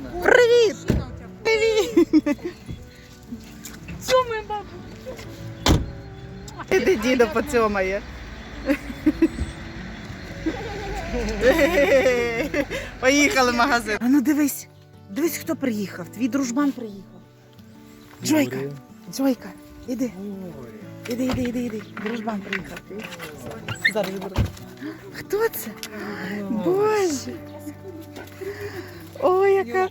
машина. Привіт! Привіт! Цьомай, бабу. Іди дідо поцьомає. Поїхали в магазин. А ну дивись, дивись, хто приїхав. Твій дружбан приїхав. Джойка, Джойка, іди, іди, іди, іди, іди. Дружбан приїхав. Зараз. Хто це? Боже. Яка,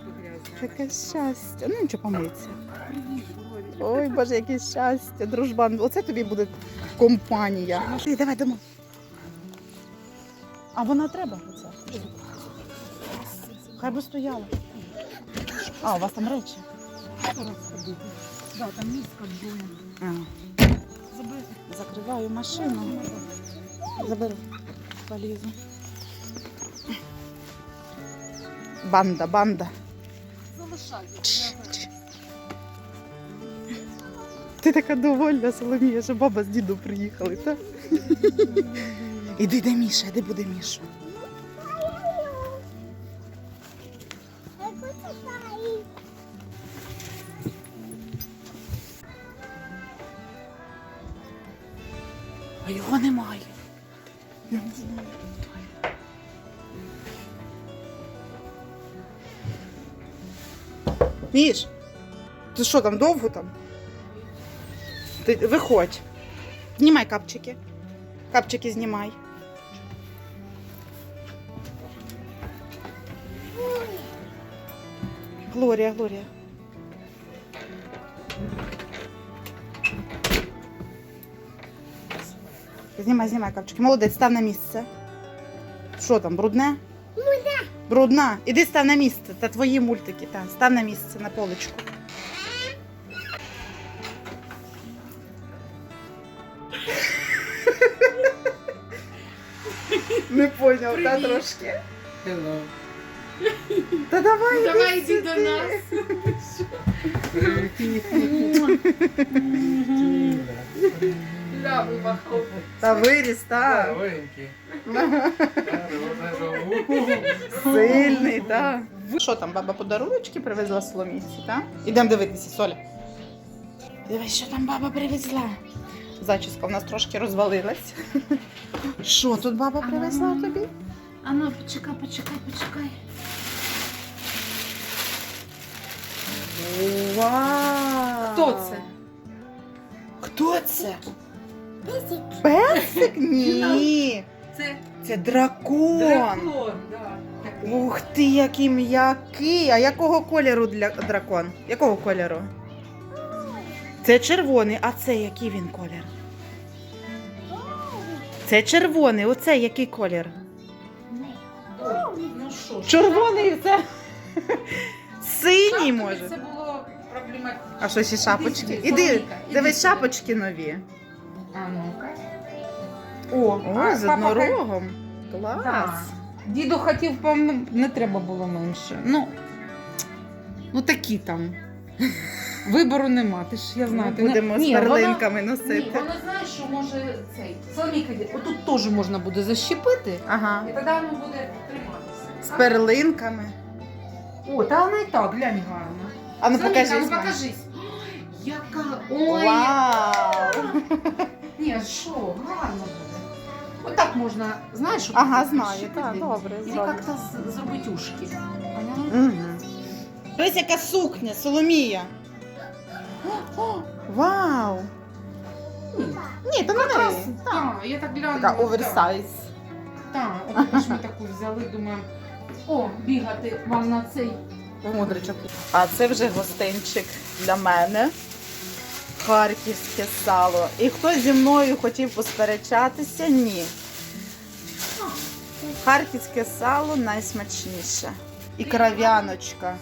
яке щастя. Ну нічого помиться. Ой, Боже, яке щастя, дружбан. Оце тобі буде компанія. Ти, давай домой. А вона треба оце. Хай би стояла. А, у вас там речі. Да, там миска двоє. Закриваю машину. Заберу валізу. Банда, банда. Ти така довольна, Соломія, що баба з дідом приїхали, так? Іди, де Міша, де буде Міша? Міш, ти що там довго там? Ти виходь. Знімай капчики. Капчики знімай. Глорія, Глорія. Знімай, знімай капчики. Молодець, став на місце. Що там, брудне? Брудна. Іди став на місце. Та твої мультики. Та. Став на місце, на поличку. Не поняв, та трошки. Hello. Та давай, Давай іди йди до нас. Ля, вибахав. Та виріс, так. Маленький. Сильний, так. Що там, баба подаруночки привезла Соломійці, так? Ідемо дивитися, Соля. Дивись, що там баба привезла. Зачіска в нас трошки розвалилась. Що тут баба привезла тобі? А ну, почекай, почекай, почекай. Вау! Хто це? Хто це? Песик. Песик? Ні. Це Це дракон. дракон, да. Ух ти, який м'який. А якого кольору для дракон? Якого кольору? Це червоний, а це який він колір? Це червоний, оце який колір? Ну що ж. Червоний це. Синій може. Це було проблематично. А що ще шапочки? Іди, дивись, шапочки нові. А ну-ка. О, О, з папа хай- однорогом. Клас. Да. Діду хотів, по-моєму, не треба було менше. Ну, ну такі там. Вибору нема, ти ж я знаю. Ми ти не- будемо з Ні, вона- перлинками Ні, носити. вона знає, що може цей. Соломійка, отут теж можна буде защепити, Ага. і тоді воно буде триматися. З перлинками. О, та вона і так, глянь гарно. А ну Соломійка, покажись. ну покажись. Яка. Ой, Вау! ні, що, гарно буде. Отак можна, знаєш, Ага, знаю, так, добре, І зробимо. як-то з- зробити ушки. Угу. Ось яка сукня, Соломія. О, о, Вау! Ні, то не Якраз, неї. Так. я так глянула. Така оверсайз. Так, от ж ми таку взяли, думаємо, о, бігати вам на цей. Мудричок. А це вже гостинчик для мене. Харківське сало. І хтось зі мною хотів посперечатися? Ні. Харківське сало найсмачніше. І кров'яночка.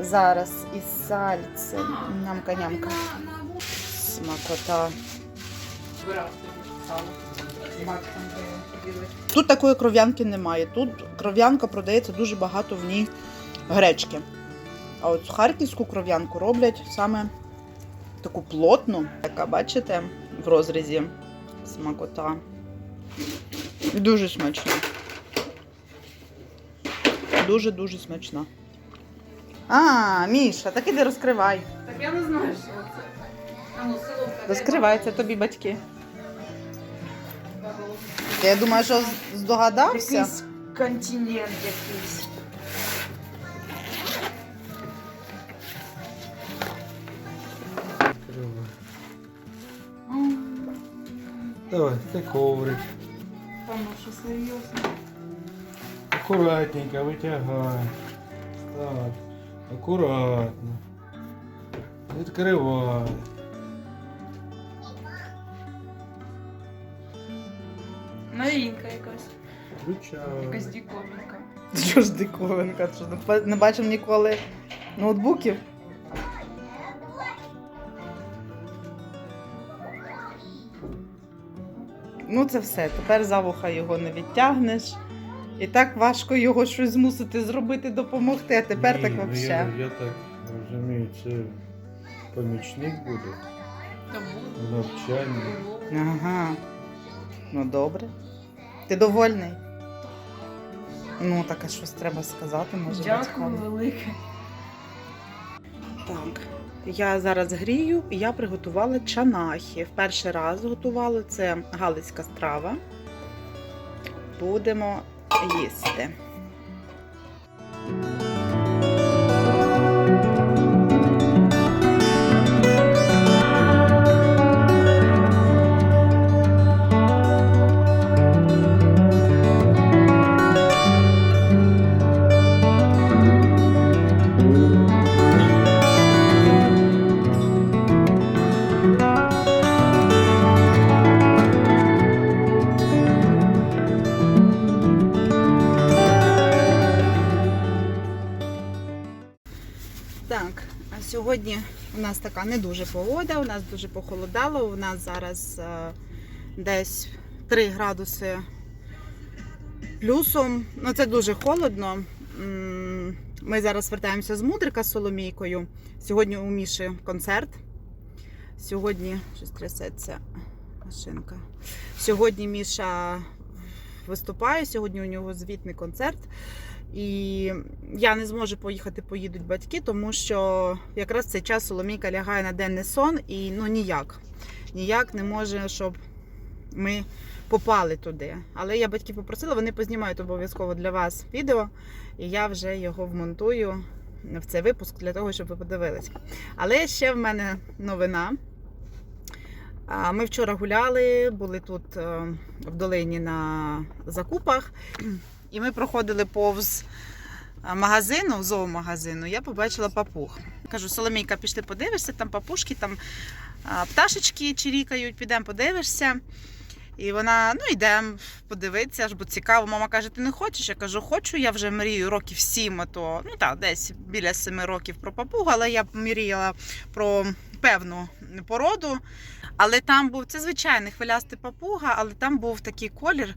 Зараз із сальцем. Нямка-нямка. Смакота. Тут такої кров'янки немає. Тут кров'янка продається дуже багато в ній гречки. А от харківську кров'янку роблять саме таку плотну, яка, бачите, в розрізі смакота. Дуже смачна. Дуже-дуже смачна. А, Міша, так іди розкривай. Так я не знаю, що це. А ну. Розкривай, це тобі батьки. Я думаю, що здогадався. Якийсь континент якийсь. Давай, це коврик. Та ну, що серйозно. Акуратненько витягай. Так. Акуратно. Відкривай. Новинка якась. Включай. Якась диковинка. Що ж диковинка? Що не бачив ніколи ноутбуків? Ну, це все. Тепер за вуха його не відтягнеш. І так важко його щось змусити зробити, допомогти, а тепер Ні, так ну, взагалі. Я, я так розумію, це помічник буде. Навчання. Ага. Ну добре. Ти довольний? Ну, так а щось треба сказати, може, Дякую батькам. велике. Так, я зараз грію і я приготувала чанахи. В перший раз готувала це галицька страва. Будемо їсти. Нас така не дуже погода, у нас дуже похолодало. У нас зараз е, десь 3 градуси плюсом. Ну, це дуже холодно. Ми зараз вертаємося з Мудрика з Соломійкою. Сьогодні у Міші концерт. Сьогодні щось трясеться машинка. Сьогодні Міша виступає, сьогодні у нього звітний концерт. І я не зможу поїхати, поїдуть батьки, тому що якраз в цей час Соломійка лягає на денний сон і ну ніяк. Ніяк не може, щоб ми попали туди. Але я батьків попросила, вони познімають обов'язково для вас відео, і я вже його вмонтую в цей випуск для того, щоб ви подивилися. Але ще в мене новина. Ми вчора гуляли, були тут е, в долині на закупах. І ми проходили повз магазину, зоомагазину, я побачила папуг. Кажу, Соломійка, пішли подивишся, там папушки, там пташечки чирікають, підемо подивишся. І вона, ну йдемо подивитися, аж бо цікаво. Мама каже, ти не хочеш? Я кажу, хочу, я вже мрію років сім, а то ну так, десь біля семи років про папугу, але я мріяла про певну породу. Але там був це звичайний хвилястий папуга, але там був такий колір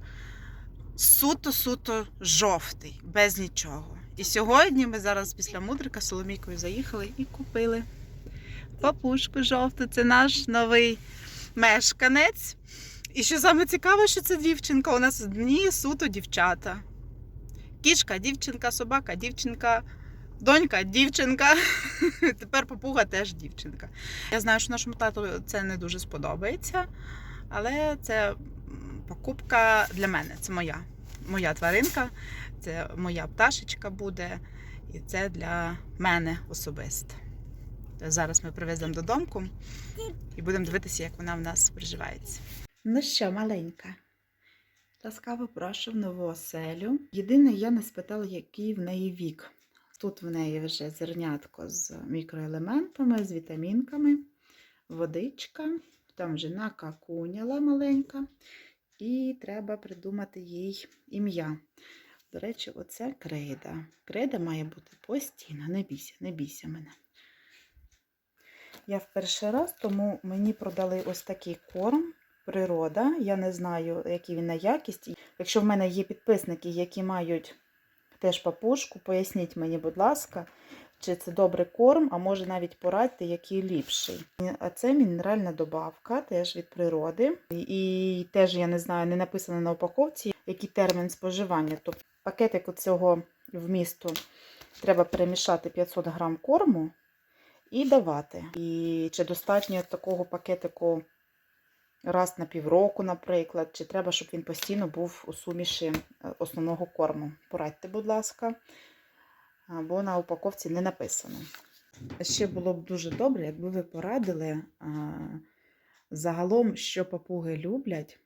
суто-суто жовтий, без нічого. І сьогодні ми зараз після мудрика Соломійкою заїхали і купили папушку жовту. Це наш новий мешканець. І що саме цікаве, що це дівчинка. У нас одні суто дівчата. Кішка, дівчинка, собака, дівчинка, донька, дівчинка. Тепер папуга теж дівчинка. Я знаю, що нашому тату це не дуже сподобається, але це покупка для мене. Це моя. Моя тваринка, це моя пташечка буде, і це для мене особисто. Зараз ми привеземо додому і будемо дивитися, як вона в нас приживається. Ну що, маленька? Ласкаво прошу в нову оселю. Єдине, я не спитала, який в неї вік. Тут в неї вже зернятко з мікроелементами, з вітамінками, водичка, там вже накакуняла маленька, і треба придумати їй ім'я. До речі, оце крейда. Крейда має бути постійно. Не бійся, не бійся мене. Я в перший раз, тому мені продали ось такий корм. Природа. Я не знаю, який він на якість. Якщо в мене є підписники, які мають теж папушку, поясніть мені, будь ласка, чи це добрий корм, а може навіть порадьте, який ліпший. А це мінеральна добавка, теж від природи. І, теж я не знаю, не написано на упаковці, який термін споживання. Тобто пакетик цього вмісту Треба перемішати 500 грам корму і давати. І чи достатньо такого пакетику раз на півроку, наприклад, чи треба, щоб він постійно був у суміші е, основного корму. Порадьте, будь ласка, бо на упаковці не написано. Ще було б дуже добре, якби ви порадили загалом, що папуги люблять,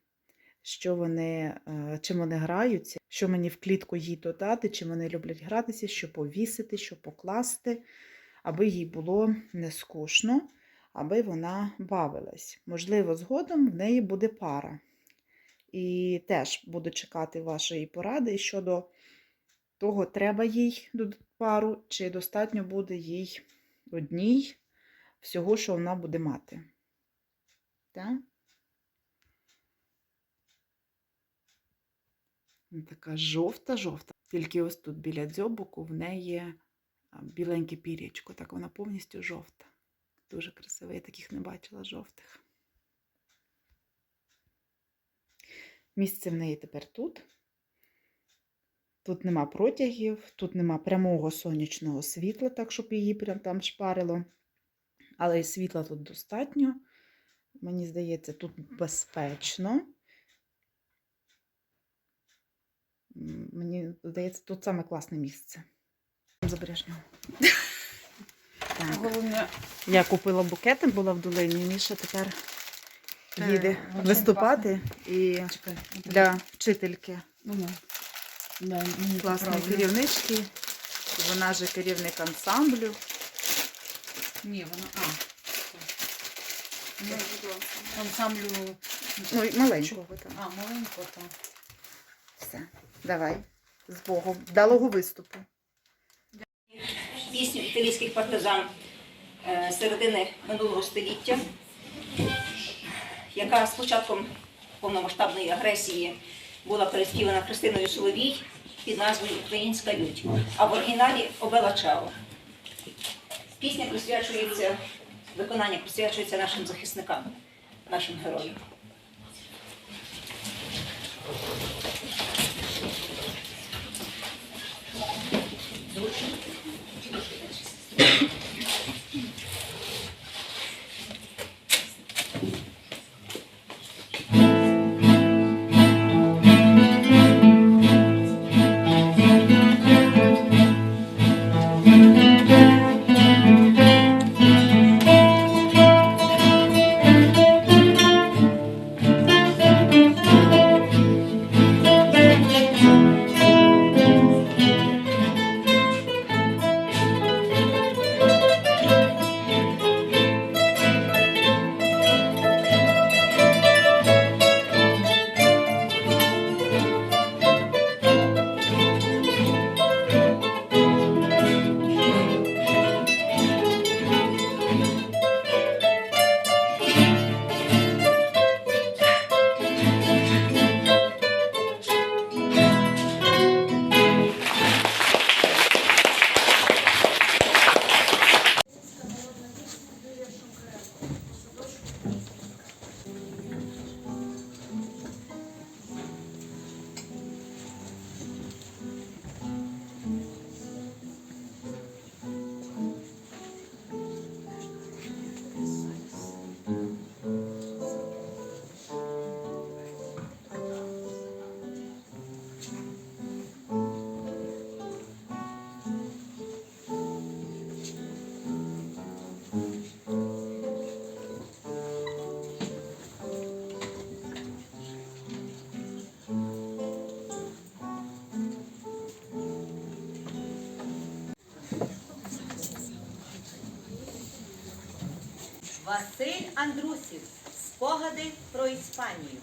що вони, е, чим вони граються, що мені в клітку їй додати, чим вони люблять гратися, що повісити, що покласти, аби їй було не скучно, аби вона бавилась. Можливо, згодом в неї буде пара. І теж буду чекати вашої поради щодо того, треба їй пару, чи достатньо буде їй одній всього, що вона буде мати. Так? Така жовта-жовта. Тільки ось тут біля дзьобоку в неї біленьке пір'ячко. Так вона повністю жовта. Дуже красива. Я таких не бачила жовтих. Місце в неї тепер тут. Тут нема протягів, тут нема прямого сонячного світла, так щоб її прям там шпарило. Але і світла тут достатньо. Мені здається, тут безпечно. Мені здається, тут саме класне місце. Забереш Головне, Я купила букети, була в долині. Міша тепер Е, їде виступати і для вчительки Да, мені керівнички. Вона же керівник ансамблю. Ні, вона. А. Ну, ансамблю. Ну, маленького там. А, маленько там. Все, давай. З Богом. Вдалого виступу. пісню італійських партизан е, середини минулого століття, яка з початком повномасштабної агресії була переспівана Христиною Соловій під назвою Українська лють, а в оригіналі Обела Чао. Пісня присвячується, виконання присвячується нашим захисникам, нашим героям. Василь Андрусів. Спогади про Іспанію.